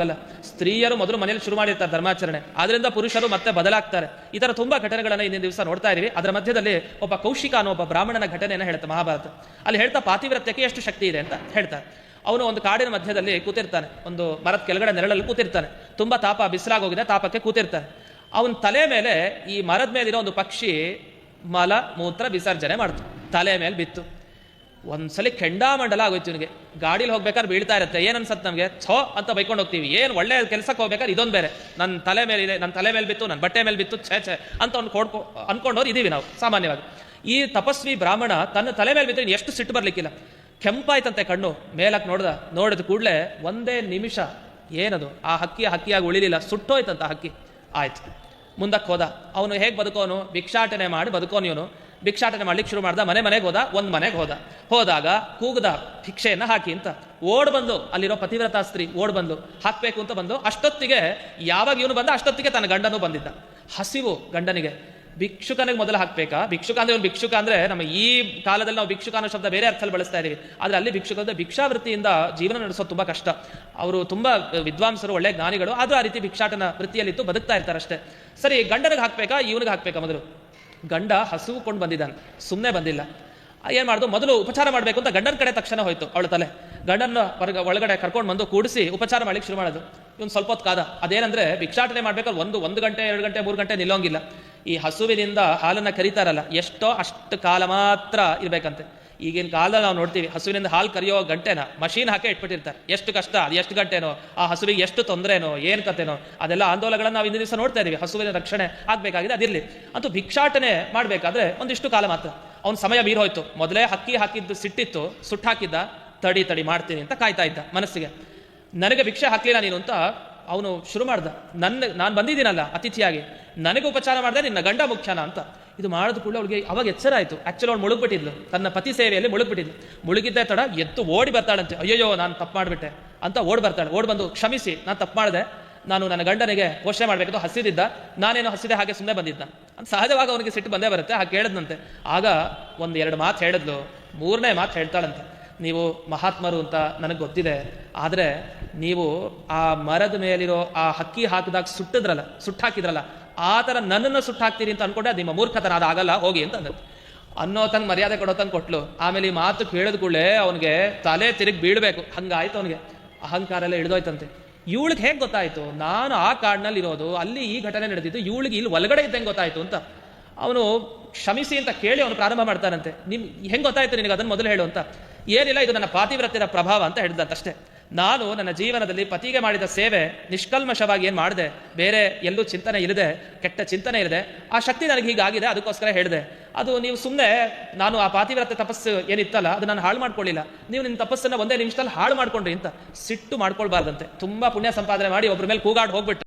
ಅಲ್ಲ, ಸ್ತ್ರೀಯರು ಮೊದಲು ಮನೆಯಲ್ಲಿ ಶುರು ಮಾಡಿರ್ತಾರೆ ಧರ್ಮಾಚರಣೆ. ಆದ್ರಿಂದ ಪುರುಷರು ಮತ್ತೆ ಬದಲಾಗ್ತಾರೆ. ಈ ತರ ತುಂಬಾ ಘಟನೆಗಳನ್ನ ಇಂದಿನ ದಿವಸ ನೋಡ್ತಾ ಇದೀವಿ ಅದರ ಮಧ್ಯದಲ್ಲಿ ಒಬ್ಬ ಕೌಶಿಕ ಅನ್ನೋ ಒಬ್ಬ ಬ್ರಾಹ್ಮಣನ ಘಟನೆಯನ್ನು ಹೇಳ್ತಾ ಮಹಾಭಾರತ. ಅಲ್ಲಿ ಹೇಳ್ತಾ ಪಾತಿವ್ರತ್ಯಕ್ಕೆ ಎಷ್ಟು ಶಕ್ತಿ ಇದೆ ಅಂತ ಹೇಳ್ತಾರೆ. ಅವನು ಒಂದು ಕಾಡಿನ ಮಧ್ಯದಲ್ಲಿ ಕೂತಿರ್ತಾನೆ. ಒಂದು ಮರದ ಕೆಳಗಡೆ ನೆರಳಲ್ಲಿ ಕೂತಿರ್ತಾನೆ. ತುಂಬಾ ತಾಪ ಬಿಸಿಲಾಗೋಗಿದೆ, ತಾಪಕ್ಕೆ ಕೂತಿರ್ತಾನೆ. ಅವನ ತಲೆ ಮೇಲೆ ಈ ಮರದ ಮೇಲಿರೋ ಒಂದು ಪಕ್ಷಿ ಮಲ, ಮೂತ್ರ, ವಿಸರ್ಜನೆ ಮಾಡ್ತು. ತಲೆ ಮೇಲೆ ಬಿತ್ತು. ಒಂದ್ಸಲಿ ಕೆಂಡಾಮಂಡಲ ಆಗೋಯ್ತು ಇವನಿಗೆ. ಗಾಡೀಲಿ ಹೋಗ್ಬೇಕಾದ್ರೆ ಬೀಳ್ತಾ ಇರುತ್ತೆ. ಏನು ಅನ್ಸತ್ತೆ ನಮಗೆ? ಛೋ ಅಂತ ಬೈಕೊಂಡು ಹೋಗ್ತೀವಿ. ಏನು ಒಳ್ಳೆ ಕೆಲಸಕ್ಕೆ ಹೋಗ್ಬೇಕಾದ್ರೆ ಇದೊಂದು ಬೇರೆ. ನನ್ನ ತಲೆ ಮೇಲೆ ಇದೆ ನನ್ನ ತಲೆ ಮೇಲೆ ಬಿತ್ತು ನನ್ನ ಬಟ್ಟೆ ಮೇಲೆ ಬಿತ್ತು, ಛೇ ಛೇ ಅಂತ ಒಂದು ಕೊಡ್ಕೊ ಅಂದ್ಕೊಂಡವ್ರು ಇದೀವಿ ನಾವು, ಸಾಮಾನ್ಯವಾಗಿ. ಈ ತಪಸ್ವಿ ಬ್ರಾಹ್ಮಣ ತನ್ನ ತಲೆ ಮೇಲೆ ಬಿದ್ದರೆ ಎಷ್ಟು ಸಿಟ್ಟು ಬರಲಿಕ್ಕಿಲ್ಲ. ಕೆಂಪಾಯ್ತಂತೆ ಕಣ್ಣು ಮೇಲಕ್ಕೆ ನೋಡ್ದ, ನೋಡಿದ ಕೂಡಲೇ ಒಂದೇ ನಿಮಿಷ ಏನದು? ಆ ಹಕ್ಕಿ ಹಕ್ಕಿಯಾಗಿ ಉಳಿಲಿಲ್ಲ, ಸುಟ್ಟೋಯ್ತಂತ ಹಕ್ಕಿ. ಆಯ್ತು. ಮುಂದಕ್ಕೆ ಹೋದ. ಅವನು ಹೇಗೆ ಬದುಕೋನು? ಭಿಕ್ಷಾಟನೆ ಮಾಡಿ ಬದುಕೋನು ಇವನು. ಭಿಕ್ಷಾಟನೆ ಮಾಡ್ಲಿಕ್ಕೆ ಶುರು ಮಾಡ್ದ, ಮನೆ ಮನೆಗೆ ಹೋದ, ಒಂದು ಮನೆಗೆ ಹೋದ. ಹೋದಾಗ ಕೂಗದ ಭಿಕ್ಷೆಯನ್ನ ಹಾಕಿ ಅಂತ. ಓಡ್ ಬಂದು, ಅಲ್ಲಿರೋ ಪತಿವ್ರತಾ ಸ್ತ್ರೀ ಓಡ್ ಬಂದು, ಹಾಕ್ಬೇಕು ಅಂತ ಬಂದು, ಅಷ್ಟೊತ್ತಿಗೆ ಯಾವಾಗ ಇವನು ಬಂದ ಅಷ್ಟೊತ್ತಿಗೆ ತನ್ನ ಗಂಡನೂ ಬಂದಿದ್ದ. ಹಸಿವು ಗಂಡನಿಗೆ. ಭಿಕ್ಷುಕನಿಗೆ ಮೊದಲು ಹಾಕ್ಬೇಕಾ? ಭಿಕ್ಷುಕ ಅಂದ್ರೆ ಭಿಕ್ಷುಕ ಅಂದ್ರೆ ನಮ್ಮ ಈ ಕಾಲದಲ್ಲಿ ನಾವು ಭಿಕ್ಷುಕ ಅನ್ನೋ ಶಬ್ದ ಬೇರೆ ಅರ್ಥದಲ್ಲಿ ಬಳಸ್ತಾ ಇದೀವಿ. ಆದ್ರೆ ಅಲ್ಲಿ ಭಿಕ್ಷುಕ ಅಂದ್ರೆ ಭಿಕ್ಷಾವೃತ್ತಿಯಿಂದ ಜೀವನ ನಡೆಸೋದು ತುಂಬಾ ಕಷ್ಟ. ಅವರು ತುಂಬಾ ವಿದ್ವಾಂಸರು, ಒಳ್ಳೆ ಜ್ಞಾನಿಗಳು, ಆದ್ರೂ ಆ ರೀತಿ ಭಿಕ್ಷಾಟನ ವೃತ್ತಿಯಲ್ಲಿತ್ತು ಬದುಕ್ತಾ ಇರ್ತಾರೆ ಅಷ್ಟೇ ಸರಿ, ಗಂಡನಿಗೆ ಹಾಕ್ಬೇಕಾ? ಇವನಿಗೆ ಹಾಕ್ಬೇಕಾ ಮೊದಲು? ಗಂಡ ಹಸುಕೊಂಡು ಬಂದಿದ್ದಾನೆ. ಸುಮ್ಮನೆ ಬಂದಿಲ್ಲ. ಏನ್ ಮಾಡ್ದು? ಮೊದಲು ಉಪಚಾರ ಮಾಡಬೇಕು ಅಂತ ಗಂಡನ ಕಡೆ ತಕ್ಷಣ ಹೋಯ್ತು ಅವಳ ತಲೆ. ಗಂಡನ ಹೊರಗ ಒಳಗಡೆ ಕರ್ಕೊಂಡು ಬಂದು ಕೂಡಿಸಿ ಉಪಚಾರ ಮಾಡ್ಲಿಕ್ಕೆ ಶುರು ಮಾಡೋದು. ಇವನು ಸ್ವಲ್ಪ ಹೊತ್ತು ಕಾದ. ಅದೇನಂದ್ರೆ ಭಿಕ್ಷಾಟನೆ ಮಾಡ್ಬೇಕಾದ್ರೆ ಒಂದು ಒಂದು ಗಂಟೆ, ಎರಡು ಗಂಟೆ, ಮೂರು ಗಂಟೆ ನಿಲ್ಲೋಂಗಿಲ್ಲ. ಈ ಹಸುವಿನಿಂದ ಹಾಲನ್ನ ಕರೀತಾರಲ್ಲ, ಎಷ್ಟೋ ಅಷ್ಟು ಕಾಲ ಮಾತ್ರ ಇರ್ಬೇಕಂತೆ. ಈಗಿನ ಕಾಲದಲ್ಲಿ ನಾವು ನೋಡ್ತೀವಿ, ಹಸುವಿನಿಂದ ಹಾಲು ಕರೆಯೋ ಗಂಟೆನ ಮಷೀನ್ ಹಾಕಿ ಇಟ್ಬಿಟ್ಟಿರ್ತಾರೆ. ಎಷ್ಟು ಕಷ್ಟ, ಅದು ಎಷ್ಟು ಗಂಟೆನೋ, ಆ ಹಸುವಿಗೆ ಎಷ್ಟು ತೊಂದರೆನೋ, ಏನು ಕತೆನೋ, ಅದೆಲ್ಲ ಆಂದೋಲನಗಳನ್ನು ನಾವು ಇಂದಿನ ದಿವಸ ನೋಡ್ತಾ ಇದ್ದೀವಿ ಹಸುವಿನ ರಕ್ಷಣೆ ಆಗಬೇಕಾಗಿದೆ ಅದಿರಲಿ ಅಂತೂ ಭಿಕ್ಷಾಟನೆ ಮಾಡಬೇಕಾದ್ರೆ ಒಂದಿಷ್ಟು ಕಾಲ ಮಾತ್ರ. ಅವ್ನು ಸಮಯ ಬೀರೋಯ್ತು ಮೊದಲೇ ಹಕ್ಕಿ ಹಾಕಿದ್ದು ಸಿಟ್ಟಿತ್ತು, ಸುಟ್ಟು ಹಾಕಿದ್ದ, ತಡಿ ತಡಿ ಮಾಡ್ತೀನಿ ಅಂತ ಕಾಯ್ತಾ ಇದ್ದ ಮನಸ್ಸಿಗೆ. ನನಗೆ ಭಿಕ್ಷೆ ಹಾಕಲಿಲ್ಲ ನೀನು ಅಂತ ಅವನು ಶುರು ಮಾಡ್ದ. ನನ್ನ, ನಾನು ಬಂದಿದ್ದೀನಲ್ಲ ಅತಿಥಿಯಾಗಿ. ನನಗೆ ಉಪಚಾರ ಮಾಡಿದೆ ನಿನ್ನ ಗಂಡ ಮುಖ್ಯನ ಅಂತ. ಇದು ಮಾಡಿದ ಕೂಡಲೇ ಅವಳಿಗೆ ಅವಾಗ ಎಚ್ಚರ ಆಯಿತು. ಆ್ಯಕ್ಚುಲಿ ಅವಳು ಮುಳುಗ್ಬಿಟ್ಟಿದ್ಲು. ತನ್ನ ಪತಿ ಸೇವೆಯಲ್ಲಿ ಮುಳುಗ್ಬಿಟ್ಟಿದ್ಲು. ಮುಳುಗಿದ್ದೆ ತಡ ಎದ್ದು ಓಡಿ ಬರ್ತಾಳಂತೆ. ಅಯ್ಯಯ್ಯೋ, ನಾನು ತಪ್ಪು ಮಾಡಿಬಿಟ್ಟೆ ಅಂತ ಓಡಿ ಬರ್ತಾಳೆ. ಓಡಿ ಬಂದು ಕ್ಷಮಿಸಿ, ನಾನು ತಪ್ಪು ಮಾಡಿದೆ. ನಾನು ನನ್ನ ಗಂಡನಿಗೆ ಘೋಷಣೆ ಮಾಡಬೇಕಂತ ಹಸಿದಿದ್ದ. ನಾನೇನು ಹಸಿದೆ ಹಾಗೆ ಸುಮ್ಮನೆ ಬಂದಿದ್ದ. ಅಂತ ಸಹಜವಾಗಿ ಅವನಿಗೆ ಸಿಟ್ಟು ಬಂದೇ ಬರುತ್ತೆ. ಹಾಗೆ ಕೇಳಿದ್ನಂತೆ. ಆಗ ಒಂದು ಎರಡು ಮಾತು ಹೇಳಿದ್ಲು. ಮೂರನೇ ಮಾತು ಹೇಳ್ತಾಳಂತೆ. ನೀವು ಮಹಾತ್ಮರು ಅಂತ ನನಗೆ ಗೊತ್ತಿದೆ. ಆದರೆ ನೀವು ಆ ಮರದ ಮೇಲಿರೋ ಆ ಹಕ್ಕಿ ಹಾಕಿದಾಗ ಸುಟ್ಟಿದ್ರಲ್ಲ ಸುಟ್ಟು ಹಾಕಿದ್ರಲ್ಲ ಆ ಥರ ನನ್ನನ್ನು ಸುಟ್ಟು ಹಾಕ್ತೀರಿ ಅಂತ ಅನ್ಕೊಂಡೆ, ಅದು ನಿಮ್ಮ ಮೂರ್ಖತನ, ಅದಾಗಲ್ಲ, ಹೋಗಿ ಅಂತ ಅಂದ. ಅನ್ನೋ ತಂಗ್ ಮರ್ಯಾದೆ ಕೊಡೋ ತಂಗ್ ಕೊಟ್ಲು. ಆಮೇಲೆ ಈ ಮಾತು ಕೇಳಿದ ಕೂಡಲೇ ಅವನಿಗೆ ತಲೆ ತಿರುಗಿ ಬೀಳಬೇಕು. ಹಂಗಾಯ್ತು ಅವನಿಗೆ. ಅಹಂಕಾರ ಎಲ್ಲ ಇಳಿದೋಯ್ತಂತೆ ಇವಳಿಗೆ ಹೇಗೆ ಗೊತ್ತಾಯಿತು? ನಾನು ಆ ಕಾಡಿನಲ್ಲಿ ಇರೋದು ಅಲ್ಲಿ ಈ ಘಟನೆ ನಡೆದಿದ್ದು, ಇವಳಿಗೆ ಇಲ್ಲಿ ಒಳಗಡೆ ಇದ್ದಂಗೆ ಗೊತ್ತಾಯ್ತು ಅಂತ. ಅವನು ಕ್ಷಮಿಸಿ ಅಂತ ಕೇಳಿ ಅವನು ಪ್ರಾರಂಭ ಮಾಡ್ತಾನಂತೆ. ನಿಮ್, ಹೆಂಗೆ ಗೊತ್ತಾಯ್ತು ನಿನಗೆ ಅದನ್ನು ಮೊದಲು ಹೇಳು ಅಂತ. ಏನಿಲ್ಲ, ಇದು ನನ್ನ ಪಾತಿವ್ರತ್ಯದ ಪ್ರಭಾವ ಅಂತ ಹೇಳಿದಂತಷ್ಟೇ ನಾನು ನನ್ನ ಜೀವನದಲ್ಲಿ ಪತಿಗೆ ಮಾಡಿದ ಸೇವೆ ನಿಷ್ಕಲ್ಮಶವಾಗಿ ಏನು ಮಾಡಿದೆ? ಬೇರೆ ಎಲ್ಲೂ ಚಿಂತನೆ ಇಲ್ಲದೆ, ಕೆಟ್ಟ ಚಿಂತನೆ ಇಲ್ಲದೆ, ಆ ಶಕ್ತಿ ನನಗೆ ಹೀಗಾಗಿದೆ, ಅದಕ್ಕೋಸ್ಕರ ಹೇಳಿದೆ. ಅದು ನೀವು ಸುಮ್ಮನೆ ನಾನು ಆ ಪಾತಿವ್ರತ್ಯ ತಪಸ್ಸು ಏನಿತ್ತಲ್ಲ, ಅದು ನಾನು ಹಾಳು ಮಾಡ್ಕೊಳ್ಳಿಲ್ಲ. ನೀವು ನಿಮ್ಮ ತಪಸ್ಸನ್ನ ಒಂದೇ ನಿಮಿಷದಲ್ಲಿ ಹಾಳು ಮಾಡ್ಕೊಂಡ್ರಿ ಅಂತ. ಸಿಟ್ಟು ಮಾಡ್ಕೊಳ್ಬಾರ್ದಂತೆ. ತುಂಬಾ ಪುಣ್ಯ ಸಂಪಾದನೆ ಮಾಡಿ ಒಬ್ಬರ ಮೇಲೆ ಕೂಗಾಡ್ ಹೋಗ್ಬಿಟ್ಟು